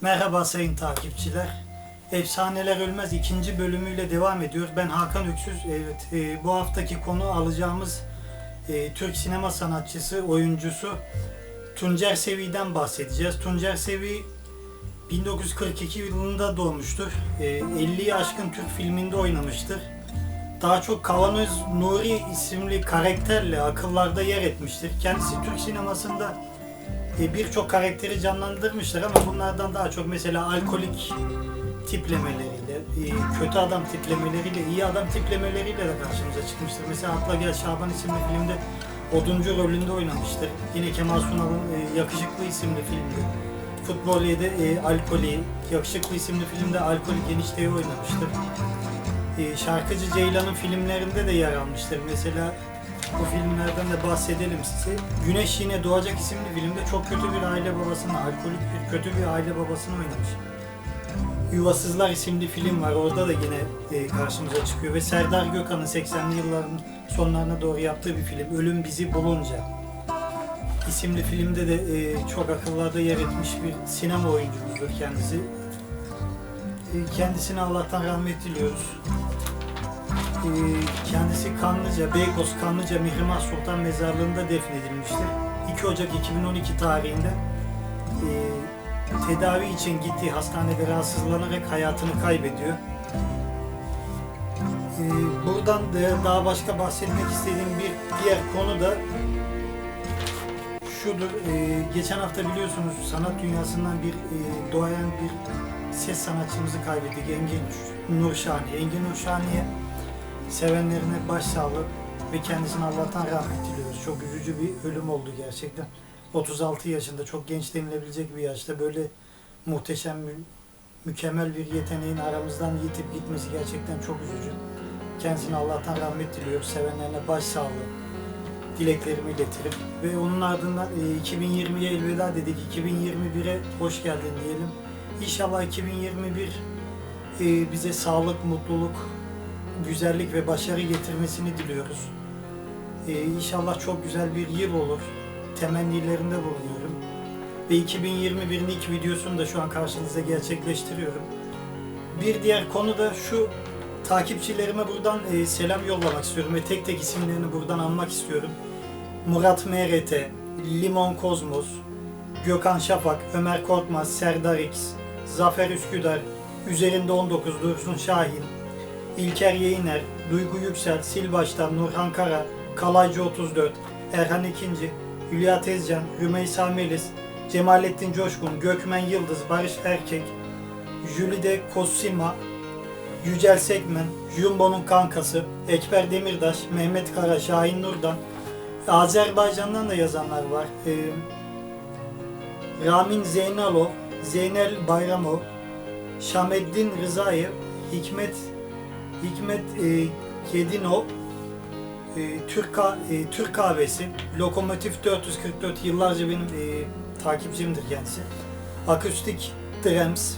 Merhaba sayın takipçiler. Efsaneler Ölmez ikinci bölümüyle devam ediyor. Ben Hakan Öksüz. Evet, e, bu haftaki konu alacağımız e, Türk sinema sanatçısı, oyuncusu Tuncer Sevi'den bahsedeceğiz. Tuncer Sevi 1942 yılında doğmuştur. E, 50'yi aşkın Türk filminde oynamıştır. Daha çok Kavanoz Nuri isimli karakterle akıllarda yer etmiştir. Kendisi Türk sinemasında e, birçok karakteri canlandırmışlar ama bunlardan daha çok mesela alkolik tiplemeleriyle, e, kötü adam tiplemeleriyle, iyi adam tiplemeleriyle de karşımıza çıkmıştır. Mesela Atla Gel Şaban isimli filmde oduncu rolünde oynamıştır. Yine Kemal Sunal'ın e, Yakışıklı isimli filmde. Futbol 7 e, Alkoli, Yakışıklı isimli filmde Alkolik enişteyi oynamıştır. E, Şarkıcı Ceylan'ın filmlerinde de yer almıştır. Mesela bu filmlerden de bahsedelim size. Güneş Yine Doğacak isimli filmde çok kötü bir aile babasını, alkolik bir kötü bir aile babasını oynamış. Yuvasızlar isimli film var. Orada da yine e, karşımıza çıkıyor. Ve Serdar Gökhan'ın 80'li yılların sonlarına doğru yaptığı bir film. Ölüm Bizi Bulunca isimli filmde de e, çok akıllarda yer etmiş bir sinema oyuncumuzdur kendisi. E, kendisine Allah'tan rahmet diliyoruz. E, kendisi Kanlıca, Beykoz Kanlıca Mihrimah Sultan Mezarlığı'nda defnedilmiştir. 2 Ocak 2012 tarihinde e, tedavi için gittiği hastanede rahatsızlanarak hayatını kaybediyor. E, buradan da daha başka bahsetmek istediğim bir diğer konu da şudur. geçen hafta biliyorsunuz sanat dünyasından bir e, doğayan bir ses sanatçımızı kaybettik. Engin Nurşani. Engin Nurşani'ye sevenlerine başsağlığı ve kendisine Allah'tan rahmet diliyoruz. Çok üzücü bir ölüm oldu gerçekten. 36 yaşında çok genç denilebilecek bir yaşta böyle muhteşem, mü- mükemmel bir yeteneğin aramızdan yitip gitmesi gerçekten çok üzücü. Kendisine Allah'tan rahmet diliyoruz. Sevenlerine başsağlığı dileklerimi iletirim. Ve onun ardından e, 2020'ye elveda dedik. 2021'e hoş geldin diyelim. İnşallah 2021 e, bize sağlık, mutluluk, güzellik ve başarı getirmesini diliyoruz. E, inşallah çok güzel bir yıl olur. Temennilerinde bulunuyorum. Ve 2021'in ilk videosunu da şu an karşınıza gerçekleştiriyorum. Bir diğer konu da şu takipçilerime buradan e, selam yollamak istiyorum ve tek tek isimlerini buradan anmak istiyorum. Murat MRT, Limon Kozmos, Gökhan Şafak, Ömer Korkmaz, Serdar X, Zafer Üsküdar, Üzerinde 19 Dursun Şahin, İlker Yeğiner, Duygu Yüksel, Silbaş'tan Nurhan Kara, Kalaycı 34, Erhan İkinci, Hülya Tezcan, Rümeysa Melis, Cemalettin Coşkun, Gökmen Yıldız, Barış Erkek, Jülide Kosima, Yücel Sekmen, Jumbo'nun kankası, Ekber Demirdaş, Mehmet Kara, Şahin Nurdan, Azerbaycan'dan da yazanlar var. Ee, Ramin Zeynalov, Zeynel Bayramov, Şameddin Rızayev, Hikmet Hikmet e, Kedinov, e, Türk, e, Türk kahvesi, Lokomotif 444 yıllarca benim e, takipçimdir kendisi. Akustik Drums,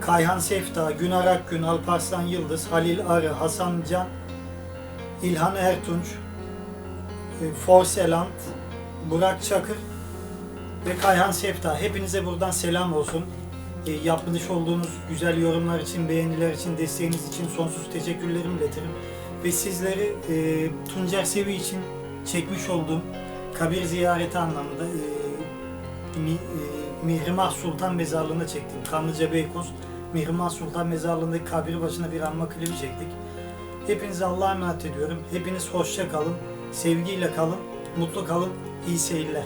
Kayhan Sefta, Günar Akgün, Alparslan Yıldız, Halil Arı, Hasan Can, İlhan Ertunç, e, Forseland, Burak Çakır ve Kayhan Sefta. Hepinize buradan selam olsun. E, yapmış olduğunuz güzel yorumlar için, beğeniler için, desteğiniz için sonsuz teşekkürlerimi iletirim. Ve sizleri e, Tuncer Sevi için çekmiş olduğum kabir ziyareti anlamında e, mi, e, Mihrimah Sultan Mezarlığı'na çektim. Kanlıca Beykoz Mihrimah Sultan Mezarlığı'ndaki kabir başına bir anma klibi çektik. Hepinize Allah'a emanet ediyorum. Hepiniz hoşça kalın, sevgiyle kalın, mutlu kalın, iyi seyirler.